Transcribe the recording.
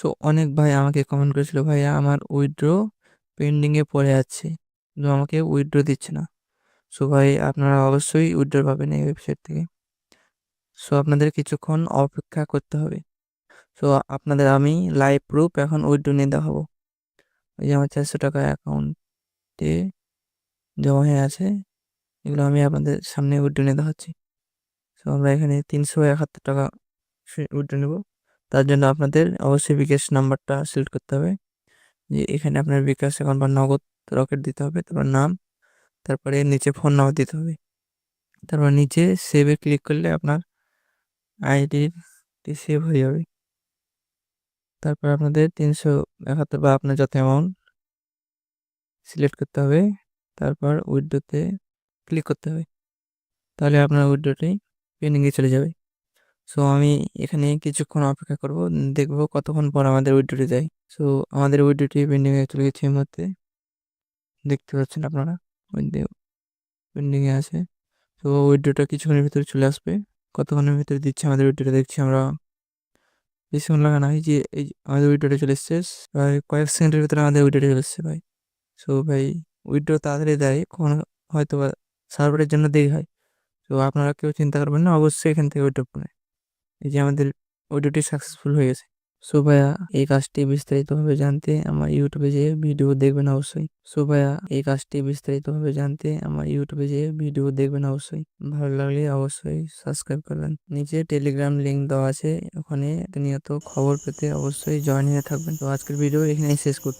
So অনেক ভাই আমাকে কমেন্ট করেছিল, ভাইয়া, আমার উইথড্র পেন্ডিংয়ে পড়ে আছে কিন্তু আমাকে উইথড্র দিচ্ছে না। সো ভাই, আপনারা অবশ্যই উইথড্র পাবেন এই ওয়েবসাইট থেকে। সো আপনাদের কিছুক্ষণ অপেক্ষা করতে হবে। সো আপনাদের আমি লাইভ প্রুফ এখন উইথড্র নিয়ে দেখাবো। ওই যে আমার চারশো টাকা অ্যাকাউন্টে জমা হয়ে আছে, এগুলো আমি আপনাদের সামনে উইথড্র নিয়ে দেখাচ্ছি। সো আমরা এখানে তিনশো একাত্তর টাকা উইথড্র নেব। তার জন্য আপনাদের অবশ্যই বিকাশ নাম্বারটা সিলেক্ট করতে হবে। যে এখানে আপনার বিকাশ অ্যাকাউন্ট বা নগদ রকেট দিতে হবে, তারপর নাম, তারপরে নিচে ফোন নাম্বার দিতে হবে। তারপর নিচে সেভে ক্লিক করলে আপনার আইডিটি সেভ হয়ে যাবে। তারপর আপনাদের তিনশো একাত্তর বা আপনার যত অ্যামাউন্ট সিলেক্ট করতে হবে, তারপর উইড্রোতে ক্লিক করতে হবে। তাহলে আপনার উইড্রোটি পেন্ডিংয়ে চলে যাবে। সো আমি এখানে কিছুক্ষণ অপেক্ষা করব দেখব কতক্ষণ পর আমাদের উইড্রোটি দেয় সো আমাদের উইড্রোটি পেন্ডিংয়ে চলে গেছে এই মুহূর্তে। দেখতে পাচ্ছেন আপনারা? পেন্ডিংয়ে আছে। তো উইড্রোটা কিছুক্ষণের ভিতরে চলে আসবে। কতক্ষণের ভিতরে দিচ্ছে আমাদের উইড্রোটা দেখছি আমরা। বেশিক্ষণ লাগা না এই যে এই আমাদের উইড্রোটা চলে এসছে। প্রায় কয়েক সেকেন্ডের ভিতরে আমাদের উইড্রোটা চলে এসছে ভাই। সো ভাই উইড্রো তাড়াতাড়ি দেয়। কখনো হয়তো সার্ভারের জন্য দেরি হয়। তো আপনারা কেউ চিন্তা করবেন না। অবশ্যই এখান থেকে উইড্রো করবেন এই যে আমাদের অডিওটি সাকসেসফুল হয়ে গেছে। সো ভাইয়া, এই কাজটি বিস্তারিতভাবে জানতে আমার ইউটিউবে যে ভিডিও দেখবেন অবশ্যই। সো ভাইয়া, এই কাজটি বিস্তারিতভাবে জানতে আমার ইউটিউবে যে ভিডিও দেখবেন অবশ্যই। ভালো লাগলে অবশ্যই সাবস্ক্রাইব করবেন। নিচে টেলিগ্রাম লিঙ্ক দেওয়া আছে, ওখানে নিয়ত খবর পেতে অবশ্যই জয়েন হয়ে থাকবেন। তো আজকের ভিডিও এখানেই শেষ করছি।